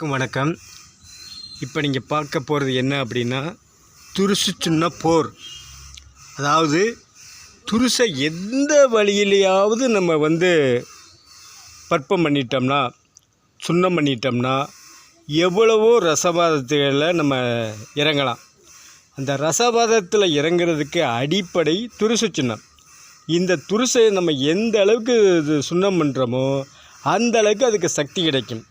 அனைவருக்கும் வணக்கம். இப்போ நீங்கள் பார்க்க போகிறது என்ன அப்படின்னா துருசு சின்ன போர். அதாவது துருசை எந்த வழியிலையாவது நம்ம வந்து பற்பம் பண்ணிட்டோம்னா சுண்ணம் பண்ணிட்டோம்னா எவ்வளவோ ரசவாதத்தில் நம்ம இறங்கலாம். அந்த ரசவாதத்தில் இறங்குறதுக்கு அடிப்படை துருசு சின்னம். இந்த துருசை நம்ம எந்த அளவுக்கு இது சுண்ணம் பண்ணுறோமோ அந்த அளவுக்கு அதுக்கு சக்தி கிடைக்கும்.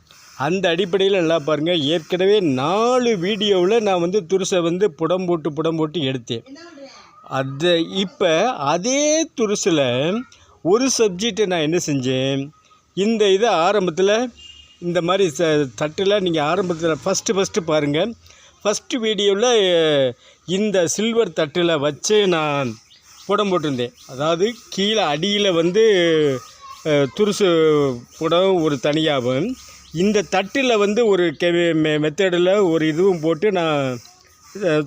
அந்த அடிப்படையில் நல்லா பாருங்கள் ஏற்கனவே நாலு வீடியோவில் நான் வந்து துருசை வந்து புடம் போட்டு புடம் போட்டு எடுத்தேன். அது இப்போ அதே துருசில் ஒரு சப்ஜெக்டை நான் என்ன செஞ்சேன்? இந்த இதை ஆரம்பத்தில் இந்த மாதிரி ச தட்டில் நீங்கள் ஆரம்பத்தில் ஃபஸ்ட்டு ஃபஸ்ட்டு பாருங்கள் ஃபஸ்ட்டு வீடியோவில் இந்த சில்வர் தட்டில் வச்சு நான் புடம் போட்டிருந்தேன். அதாவது கீழே அடியில் வந்து துருசு புடம் ஒரு தனியாகவும் இந்த தட்டில் வந்து ஒரு கெ மெத்தடில் ஒரு இதுவும் போட்டு நான்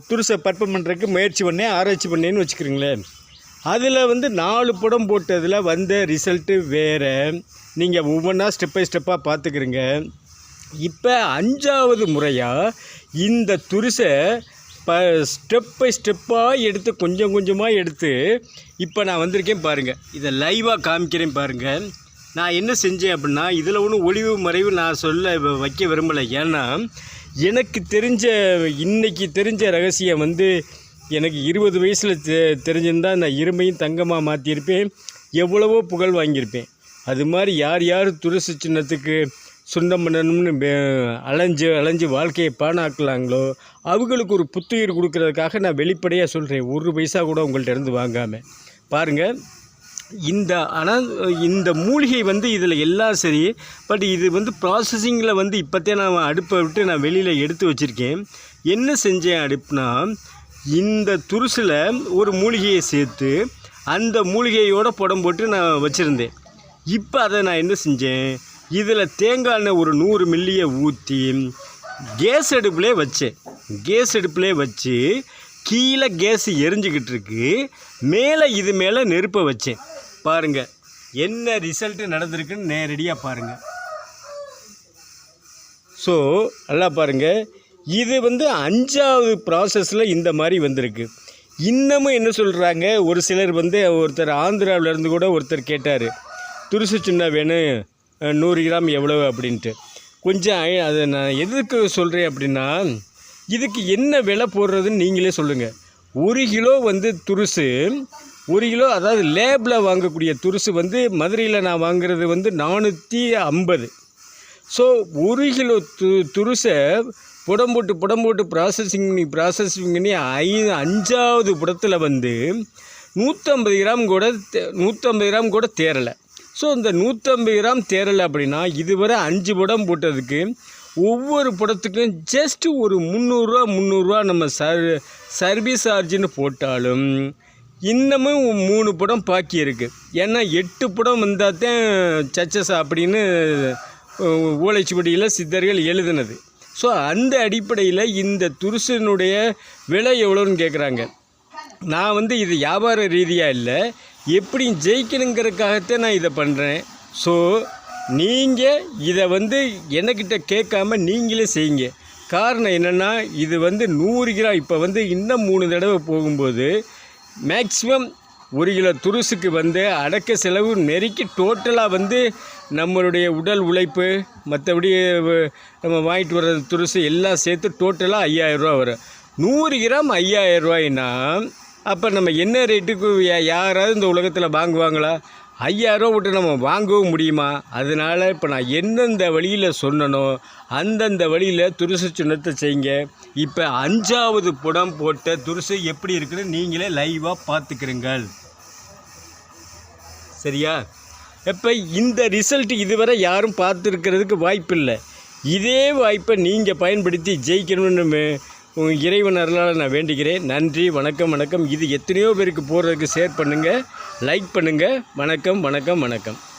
துருசை பர்ஃபம் பண்ணுறதுக்கு முயற்சி பண்ணேன் ஆராய்ச்சி பண்ணேன்னு வச்சுக்கிறீங்களேன். அதில் வந்து நாலு படம் போட்டதில் வந்த ரிசல்ட்டு வேறு. நீங்கள் ஒவ்வொன்றா ஸ்டெப் பை ஸ்டெப்பாக பார்த்துக்கிறீங்க இப்போ அஞ்சாவது முறையாக இந்த துருசை ப ஸ்டெப் பை ஸ்டெப்பாக எடுத்து கொஞ்சம் கொஞ்சமாக எடுத்து இப்போ நான் வந்திருக்கேன் பாருங்கள் இதை லைவாக காமிக்கிறேன் பாருங்கள் நான் என்ன செஞ்சேன் அப்படின்னா இதில் ஒன்றும் ஒளிவு மறைவு நான் சொல்ல வைக்க விரும்பலை. ஏன்னா எனக்கு தெரிஞ்ச இன்றைக்கி தெரிஞ்ச ரகசியம் வந்து எனக்கு இருபது வயசில் தெ தெரிஞ்சிருந்தால் நான் இருமையும் தங்கமாக மாற்றியிருப்பேன் எவ்வளவோ புகழ் வாங்கியிருப்பேன். அது மாதிரி யார் யார் துருசு சின்னத்துக்கு சுண்டம் பண்ணணும்னு அலைஞ்சு அலைஞ்சு வாழ்க்கையை பானாக்கலாங்களோ அவங்களுக்கு ஒரு புத்துயிர் கொடுக்கறதுக்காக நான் வெளிப்படையாக சொல்கிறேன் ஒரு பைசா கூட உங்கள்கிட்ட இருந்து வாங்காமல் பாருங்கள் இந்த ஆனால் இந்த மூலிகை வந்து இதில் எல்லாம் சரி பட் இது வந்து ப்ராசஸிங்கில் வந்து இப்போத்தே நான் அடுப்பை விட்டு நான் வெளியில் எடுத்து வச்சுருக்கேன். என்ன செஞ்சேன் அடுப்புனா இந்த துருசில் ஒரு மூலிகையை சேர்த்து அந்த மூலிகையோட புடம் போட்டு நான் வச்சுருந்தேன். இப்போ அதை நான் என்ன செஞ்சேன் இதில் தேங்காய் எண்ணெய் ஒரு நூறு மில்லியை ஊற்றி கேஸ் அடுப்புலே வச்சேன். கேஸ் அடுப்புலே வச்சு கீழே கேஸ் எரிஞ்சிக்கிட்டு இருக்கு மேலே இது மேலே நெருப்பை வச்சேன். பாருங்கள் என்ன ரிசல்ட்டு நடந்திருக்குன்னு நேரடியாக பாருங்கள் ஸோ நல்லா பாருங்கள் இது வந்து அஞ்சாவது ப்ராசஸில் இந்த மாதிரி வந்திருக்கு. இன்னமும் என்ன சொல்கிறாங்க ஒரு சிலர் வந்து ஒருத்தர் ஆந்திராவிலேருந்து கூட ஒருத்தர் கேட்டார். துருசு சின்ன வேணும் நூறு கிராம் எவ்வளவு அப்படின்ட்டு. கொஞ்சம் அதை நான் எதுக்கு சொல்கிறேன் அப்படின்னா இதுக்கு என்ன விலை போடுறதுன்னு நீங்களே சொல்லுங்கள் ஒரு கிலோ வந்து துருசு ஒரு கிலோ அதாவது லேபில் வாங்கக்கூடிய துருசு வந்து மதுரையில் நான் வாங்குறது வந்து நானூற்றி ஐம்பது. ஸோ ஒரு கிலோ து துருசை புடம் போட்டு புடம் போட்டு ப்ராசஸிங் பண்ணி ப்ராசஸிங் பண்ணி ஐ அஞ்சாவது புடத்தில் வந்து நூற்றம்பது கிராம் கூட தே- நூற்றம்பது கிராம் கூட தேரலை ஸோ இந்த நூற்றம்பது கிராம் தேரலை அப்படின்னா இதுவரை அஞ்சு புடம் போட்டதுக்கு ஒவ்வொரு படத்துக்கும் ஜஸ்ட்டு ஒரு முந்நூறுரூவா முந்நூறுரூவா நம்ம சர் சர்வீஸ் சார்ஜுன்னு போட்டாலும் இன்னமும் மூணு படம் பாக்கி இருக்குது ஏன்னா எட்டு படம் வந்தால் தான் சச்சஸ் அப்படின்னு அஹ், ஓலைச்சுவடியில் சித்தர்கள் எழுதுனது. ஸோ அந்த அடிப்படையில் இந்த துருசனுடைய விலை எவ்வளோன்னு கேட்குறாங்க நான் வந்து இது வியாபார ரீதியாக இல்லை எப்படி ஜெயிக்கணுங்கிறதுக்காகத்தான் நான் இதை பண்ணுறேன் ஸோ நீங்கள் இதை வந்து என்கிட்ட கேட்காம நீங்களே செய்யுங்க. காரணம் என்னென்னா இது வந்து நூறு கிராம் இப்போ வந்து இன்னும் மூணு தடவை போகும்போது மேக்ஸிமம் ஒரு கிலோ துருசுக்கு வந்து அடக்க செலவு நெருக்கி டோட்டலாக வந்து நம்மளுடைய உடல் உழைப்பு மற்றபடி நம்ம வாங்கிட்டு வர்ற துருசு எல்லாம் சேர்த்து டோட்டலாக ஐயாயிரரூவா வரும். நூறு கிராம் ஐயாயிரரூவாயின்னா அப்போ நம்ம என்ன ரேட்டுக்கு யா- யாராவது இந்த உலகத்தில் வாங்குவாங்களா? ஐயாயிரம் விட்டு நம்ம வாங்கவும் முடியுமா? அதனால் இப்போ நான் எந்தெந்த வழியில் சொன்னனோ அந்தந்த வழியில் துருசு சின்னத்தை செய்யுங்க. இப்போ அஞ்சாவது புடம் போட்ட துருசு எப்படி இருக்குன்னு நீங்களே லைவாக பார்த்துக்கிறீங்கள் சரியா? இப்போ இந்த ரிசல்ட் இதுவரை யாரும் பார்த்துருக்கிறதுக்கு வாய்ப்பில்லை. இதே வாய்ப்பை நீங்கள் பயன்படுத்தி ஜெயிக்கணும்னு இறைவன் அருளால் நான் வேண்டுகிறேன். நன்றி வணக்கம் வணக்கம். இது எத்தனையோ பேருக்கு போகிறதுக்கு ஷேர் பண்ணுங்கள் லைக் பண்ணுங்கள் வணக்கம் வணக்கம் வணக்கம்.